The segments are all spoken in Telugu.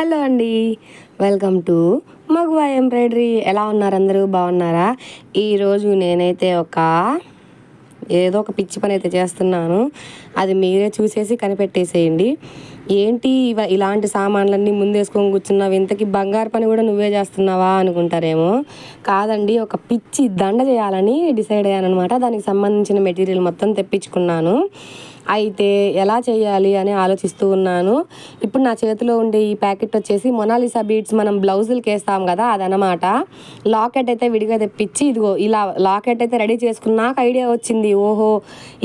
హలో అండి. వెల్కమ్ టు మగువా ఎంబ్రాయిడరీ ఎలా ఉన్నారు అందరూ? బాగున్నారా? ఈరోజు నేనైతే ఒక ఏదో ఒక పిచ్చి పని అయితే చేస్తున్నాను. అది మీరే చూసేసి కనిపెట్టేసేయండి. ఏంటి ఇవ ఇలాంటి సామాన్లన్నీ ముందేసుకొని కూర్చున్నావు? ఇంతకి బంగారు పని కూడా నువ్వే చేస్తున్నావా అనుకుంటారేమో? కాదండి ఒక పిచ్చి దండ చేయాలని డిసైడ్ అయ్యాను అనమాట దానికి సంబంధించిన మెటీరియల్ మొత్తం తెప్పించుకున్నాను. అయితే ఎలా చేయాలి అని ఆలోచిస్తూ ఉన్నాను. ఇప్పుడు నా చేతిలో ఉండే ఈ ప్యాకెట్ వచ్చేసి మొనాలిసా బీడ్స్ మనం బ్లౌజులకి వేస్తాం కదా అదనమాట లాకెట్ అయితే విడిగా తెప్పించి ఇదిగో ఇలా లాకెట్ అయితే రెడీ చేసుకున్నాక ఐడియా వచ్చింది. ఓహో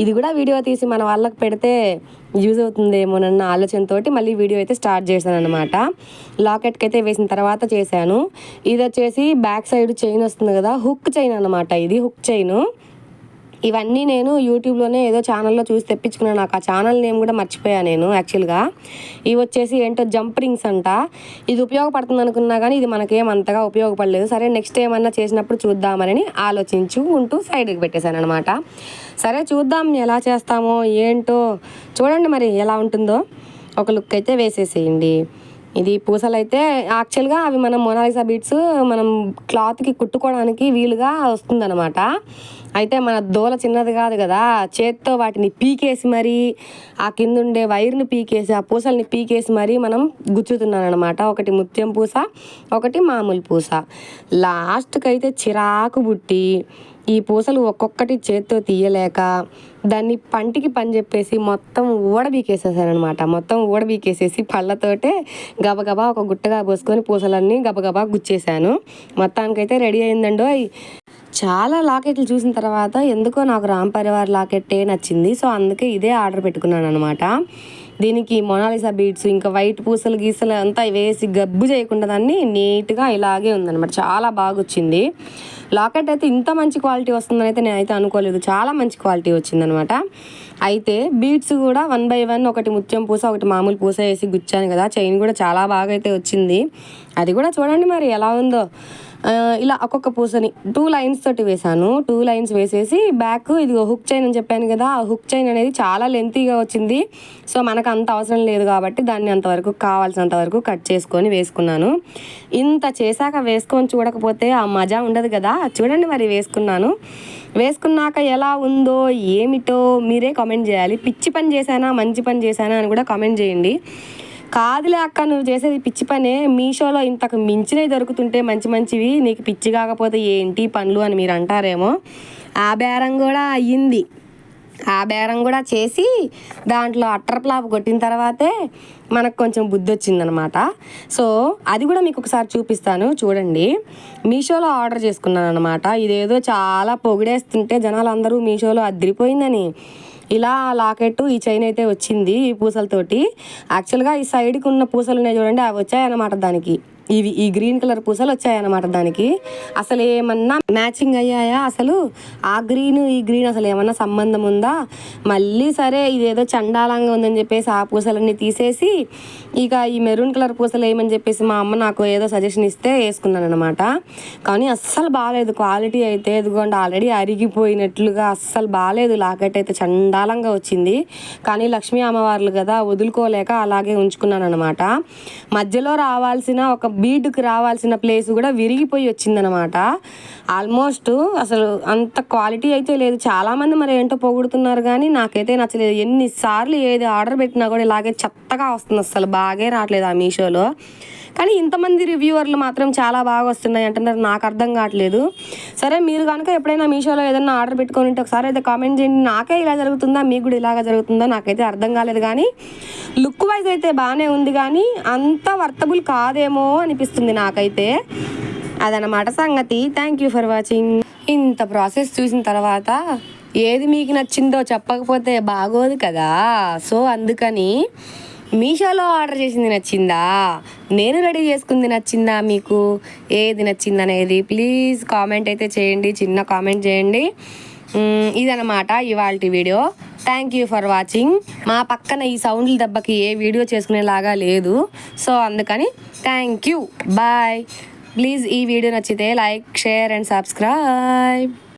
ఇది కూడా వీడియో తీసి మన వాళ్ళకి పెడితే యూజ్ అవుతుందేమోనన్న ఆలోచనతో మళ్ళీ వీడియో అయితే స్టార్ట్ చేశాను అనమాట లాకెట్కి అయితే వేసిన తర్వాత చేశాను. ఇది వచ్చేసి బ్యాక్ సైడ్ చైన్ వస్తుంది కదా హుక్ చైన్ అనమాట ఇది హుక్ చైన్. ఇవన్నీ నేను యూట్యూబ్లోనే ఏదో ఛానల్లో చూసి తెప్పించుకున్నాను. నాకు ఆ ఛానల్ నేమ్ కూడా మర్చిపోయాను నేను యాక్చువల్గా. ఇవి వచ్చేసి ఏంటో జంప్ రింగ్స్ అంట. ఇది ఉపయోగపడుతుంది అనుకున్నా కానీ ఇది మనకేం అంతగా ఉపయోగపడలేదు. సరే నెక్స్ట్ ఏమన్నా చేసినప్పుడు చూద్దామని ఆలోచించుకుంటూ సైడ్కి పెట్టేశాను అనమాట సరే చూద్దాం ఎలా చేస్తామో ఏంటో. చూడండి మరి ఎలా ఉంటుందో. ఒక లుక్ అయితే వేసేసేయండి. ఇది పూసలు అయితే యాక్చువల్గా అవి మనం మొనాలిసా బీట్స్ మనం క్లాత్కి కుట్టుకోవడానికి వీలుగా వస్తుందన్నమాట. అయితే మన దోల చిన్నది కాదు కదా చేత్తో వాటిని పీకేసి మరీ ఆ కింద ఉండే వైర్ని పీకేసి ఆ పూసల్ని పీకేసి మరీ మనం గుచ్చుతున్నాను అనమాట ఒకటి ముత్యం పూస ఒకటి మామూలు పూస. లాస్ట్కి అయితే చిరాకు బుట్టి ఈ పూసలు ఒక్కొక్కటి చేత్తో తీయలేక దాన్ని పంటికి పని చెప్పేసి మొత్తం ఊడబీకేసేసానమాట మొత్తం ఊడబీకేసేసి పళ్ళతోటే గబగబా ఒక గుట్టగా పోసుకొని పూసలన్నీ గబగబా గుచ్చేసాను మొత్తానికైతే రెడీ అయిందండో చాలా లాకెట్లు చూసిన తర్వాత ఎందుకో నాకు రామ్ పరివార్ లాకెట్టే నచ్చింది. సో అందుకే ఇదే ఆర్డర్ పెట్టుకున్నాను అనమాట దీనికి మొనాలిసా బీడ్స్ ఇంకా వైట్ పూసలు గీసలు అంతా వేసి గబ్బు చేయకుండా దాన్ని నీట్గా ఇలాగే ఉందన్నమాట. చాలా బాగా వచ్చింది లాకెట్ అయితే ఇంత మంచి క్వాలిటీ వస్తుందని అయితే నేనైతే అనుకోలేదు. చాలా మంచి క్వాలిటీ వచ్చిందనమాట అయితే బీడ్స్ కూడా వన్ బై వన్ ఒకటి ముత్యం పూస ఒకటి మామూలు పూస వేసి గుచ్చాను కదా. చైన్ కూడా చాలా బాగా అయితే వచ్చింది. అది కూడా చూడండి మరి ఎలా ఉందో. ఇలా ఒక్కొక్క పూసని టూ లైన్స్ తోటి వేసాను టూ లైన్స్ వేసేసి బ్యాక్ ఇది హుక్ చైన్ అని చెప్పాను కదా ఆ హుక్ చైన్ అనేది చాలా లెంతీగా వచ్చింది. సో మనకు అంత అవసరం లేదు కాబట్టి దాన్ని అంతవరకు కావాల్సినంత వరకు కట్ చేసుకొని వేసుకున్నాను. ఇంత చేశాక వేసుకొని చూడకపోతే ఆ మజా ఉండదు కదా. చూడండి మరి వేసుకున్నాను. వేసుకున్నాక ఎలా ఉందో ఏమిటో మీరే కామెంట్ చేయాలి. పిచ్చి పని చేశానా మంచి పని చేశానా అని కూడా కామెంట్ చేయండి. కాదులే అక్క నువ్వు చేసేది పిచ్చి పనే. మీషోలో ఇంతకు మించినవి దొరుకుతుంటే మంచి మంచివి. నీకు పిచ్చి కాకపోతే ఏంటి పనులు అని మీరు అంటారేమో. ఆ బేరం కూడా అయ్యింది. ఆ బేరం కూడా చేసి దాంట్లో అట్టర్ ప్లాప్ కొట్టిన తర్వాతే మనకు కొంచెం బుద్ధి వచ్చిందనమాట. సో అది కూడా మీకు ఒకసారి చూపిస్తాను. చూడండి. మీషోలో ఆర్డర్ చేసుకున్నాను అనమాట ఇదేదో చాలా పొగిడేస్తుంటే జనాలు అందరూ మీషోలో అదిరిపోయిందని. ఇలా లాకెట్ ఈ చైన్ అయితే వచ్చింది ఈ పూసలతోటి. యాక్చువల్గా ఈ సైడ్కి ఉన్న పూసలు ఉన్నాయి చూడండి అవి వచ్చాయన్నమాట దానికి. ఇవి ఈ గ్రీన్ కలర్ పూసలు వచ్చాయన్నమాట దానికి. అసలు ఏమన్నా మ్యాచింగ్ అయ్యాయా అసలు? ఆ గ్రీన్ ఈ గ్రీన్ అసలు ఏమన్నా సంబంధం ఉందా? మళ్ళీ సరే ఇదేదో చండాలంగా ఉందని చెప్పేసి ఆ పూసలన్నీ తీసేసి ఇక ఈ మెరూన్ కలర్ పూసలు ఏమని చెప్పేసి మా అమ్మ నాకు ఏదో సజెషన్ ఇస్తే వేసుకున్నాను అనమాట కానీ అస్సలు బాగాలేదు క్వాలిటీ అయితే ఇదిగోండి ఆల్రెడీ అరిగిపోయినట్లుగా అస్సలు బాగాలేదు లాకెట్ అయితే చండాలంగా వచ్చింది. కానీ లక్ష్మీ అమ్మవార్లు కదా వదులుకోలేక అలాగే ఉంచుకున్నాను అనమాట మధ్యలో రావాల్సిన ఒక బీడ్కి రావాల్సిన ప్లేస్ కూడా విరిగిపోయి వచ్చిందనమాట ఆల్మోస్ట్ అసలు అంత క్వాలిటీ అయితే లేదు. చాలామంది మరి ఏంటో పొగుడుతున్నారు కానీ నాకైతే నచ్చలేదు. ఎన్నిసార్లు ఏది ఆర్డర్ పెట్టినా కూడా ఇలాగే చెత్తగా వస్తుంది అసలు బాగే రావట్లేదు ఆ మీషోలో. కానీ ఇంతమంది రివ్యూవర్లు మాత్రం చాలా బాగా వస్తున్నాయి అంటున్నారు. నాకు అర్థం కావట్లేదు. సరే మీరు కనుక ఎప్పుడైనా మీషోలో ఏదైనా ఆర్డర్ పెట్టుకొని ఉంటే ఒకసారి అయితే కామెంట్ చేయండి. నాకే ఇలా జరుగుతుందా? మీకు కూడా ఇలాగ జరుగుతుందో? నాకైతే అర్థం కాలేదు కానీ లుక్ వైజ్ అయితే బాగానే ఉంది కానీ అంత వర్తబుల్ కాదేమో అనిపిస్తుంది నాకైతే. అదనమాట సంగతి. థ్యాంక్ యూ ఫర్ వాచింగ్ ఇంత ప్రాసెస్ చూసిన తర్వాత ఏది మీకు నచ్చిందో చెప్పకపోతే బాగోదు కదా. సో అందుకని మీషోలో ఆర్డర్ చేసింది నచ్చిందా? నేను రెడీ చేసుకుంది నచ్చిందా మీకు? ఏది నచ్చిందనేది? ప్లీజ్ కామెంట్ అయితే చేయండి చిన్న కామెంట్ చేయండి. ఇదనమాట ఇవాళ video. Thank you for watching మా పక్కన ఈ సౌండ్ల దెబ్బకి ఏ వీడియో చేసుకునేలాగా లేదు. సో అందుకని థ్యాంక్ యూ బాయ్ ప్లీజ్ ఈ వీడియో నచ్చితే లైక్ షేర్ అండ్ సబ్స్క్రైబ్